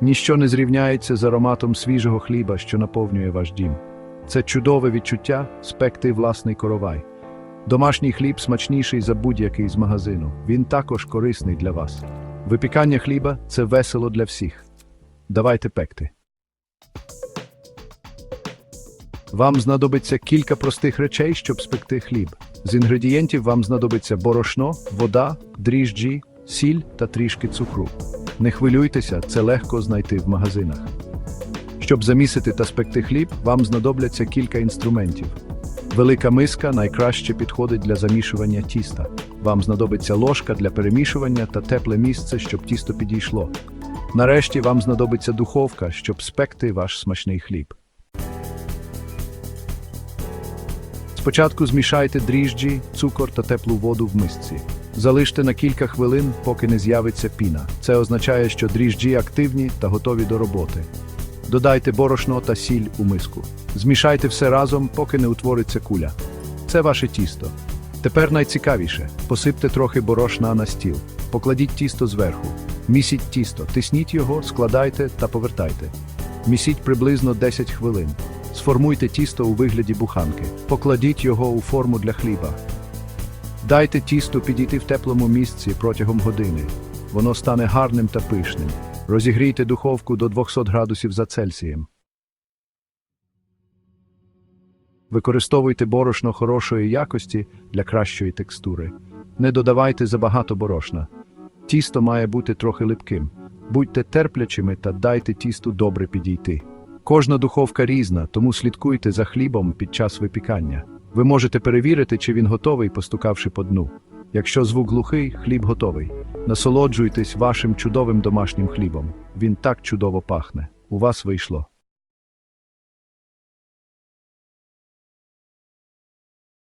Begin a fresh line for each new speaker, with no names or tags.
Ніщо не зрівняється з ароматом свіжого хліба, що наповнює ваш дім. Це чудове відчуття спекти власний коровай. Домашній хліб смачніший за будь-який з магазину. Він також корисний для вас. Випікання хліба це весело для всіх. Давайте пекти. Вам знадобиться кілька простих речей, щоб спекти хліб. З інгредієнтів вам знадобиться борошно, вода, дріжджі, сіль та трішки цукру. Не хвилюйтеся, це легко знайти в магазинах. Щоб замісити та спекти хліб, вам знадобляться кілька інструментів. Велика миска найкраще підходить для замішування тіста. Вам знадобиться ложка для перемішування та тепле місце, щоб тісто підійшло. Нарешті вам знадобиться духовка, щоб спекти ваш смачний хліб. Спочатку змішайте дріжджі, цукор та теплу воду в мисці. Залиште на кілька хвилин, поки не з'явиться піна. Це означає, що дріжджі активні та готові до роботи. Додайте борошно та сіль у миску. Змішайте все разом, поки не утвориться куля. Це ваше тісто. Тепер найцікавіше: посипте трохи борошна на стіл. Покладіть тісто зверху. Місіть тісто, тисніть його, складайте та повертайте. Місіть приблизно 10 хвилин. Сформуйте тісто у вигляді буханки. Покладіть його у форму для хліба. Дайте тісту підійти в теплому місці протягом години. Воно стане гарним та пишним. Розігрійте духовку до 200 градусів за Цельсієм. Використовуйте борошно хорошої якості для кращої текстури. Не додавайте забагато борошна. Тісто має бути трохи липким. Будьте терплячими та дайте тісту добре підійти. Кожна духовка різна, тому слідкуйте за хлібом під час випікання. Ви можете перевірити, чи він готовий, постукавши по дну. Якщо звук глухий, хліб готовий. Насолоджуйтесь вашим чудовим домашнім хлібом. Він так чудово пахне. У вас вийшло.